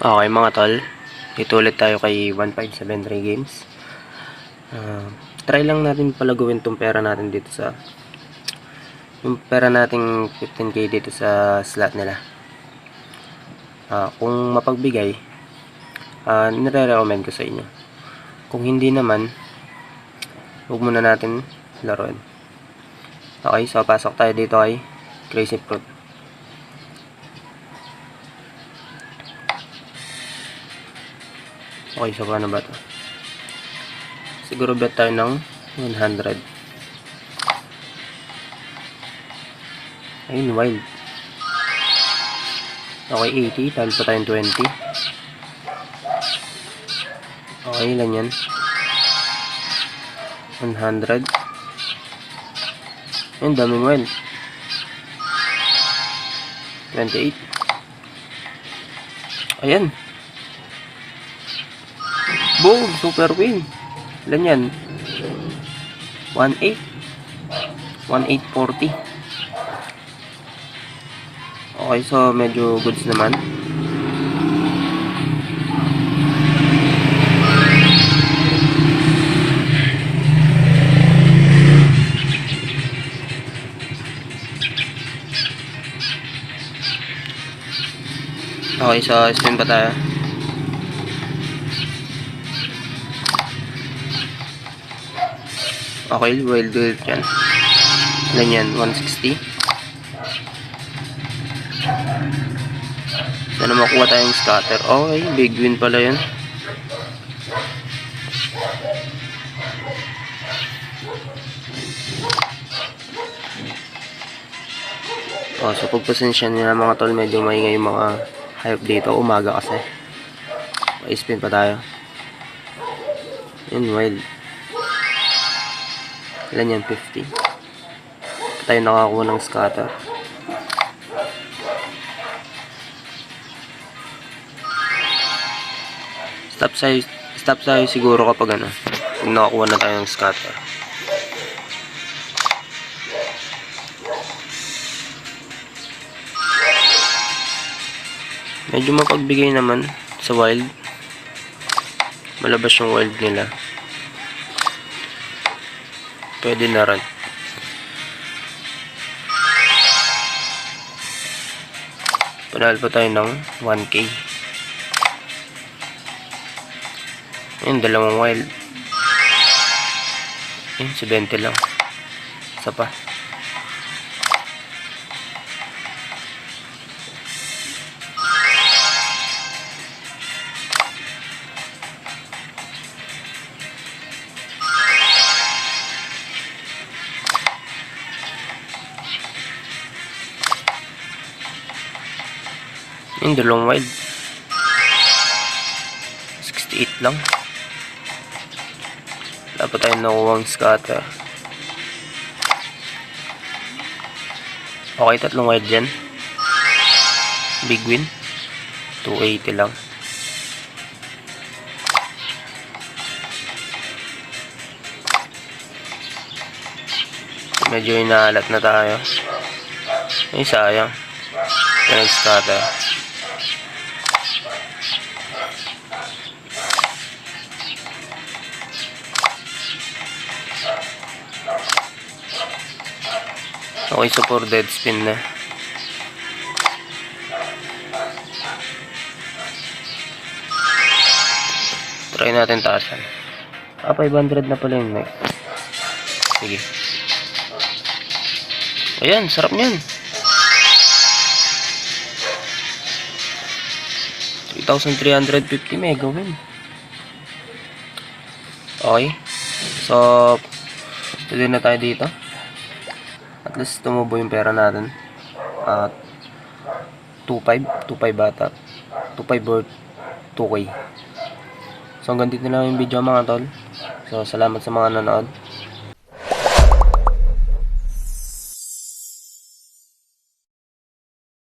Okay mga tol, dito ulit tayo kay 1573 Games. Ah, try lang natin palaguin tong pera natin dito sa yung pera nating 15k dito sa slot nila. Ah, kung mapagbigay, ah, nire-recommend ko sa inyo. Kung hindi naman, huwag muna natin laruin. Okay, so pasok tayo dito kay Crazy Fruit. Okay, so paano ba to? Siguro bet tayo ng 100. Ayun, wild. Okay, 80. Talo pa tayong 20. Okay, ilan yan? 100. Ayun, daming wild. 28. Ayan. Boom! Super win! Ilan yan? 1.8 1.840 Okay, so medyo goods naman. Okay, so spin pa tayo. Okay, well good yan. Ilan yan? 160. Sana makuha tayong scatter. Okay, big win pala yun. Oh, so pagpasensya nila mga tol, medyo maingay yung mga hype dito. Umaga kasi. Okay, spin pa tayo. Yun, wild. Ilan yan? 50. Tayo nakakuha ng scatter. Stop size, stop size siguro kapag ano, pag nakakuha na tayo ng scatter. Medyo mapagbigay naman sa wild. Malabas yung wild nila. Pwede na rin. Panalo pa tayo ng 1k. Ayun, dalawang wild. Ayun, si 20 lang. Isa pa. Yung dalawang wide. 68 lang. Dapat tayo nakuha ang scatter. Okay, tatlong wide dyan. Big win. 280 lang. Medyo inaalat na tayo. Ay, sayang. Nag-scatter. Okay, so for dead spin na. Try natin taasan. Ah, 500 na pala yung next. Sige. Ayan, sarap niyan. 3,350 mega win. Okay. So, tuloy na tayo dito. At least tumubo yung pera natin. At 2.5, 2.5 bata. 2.5 or 2K. So hanggang dito na lang yung video mga tol. So salamat sa mga nanood.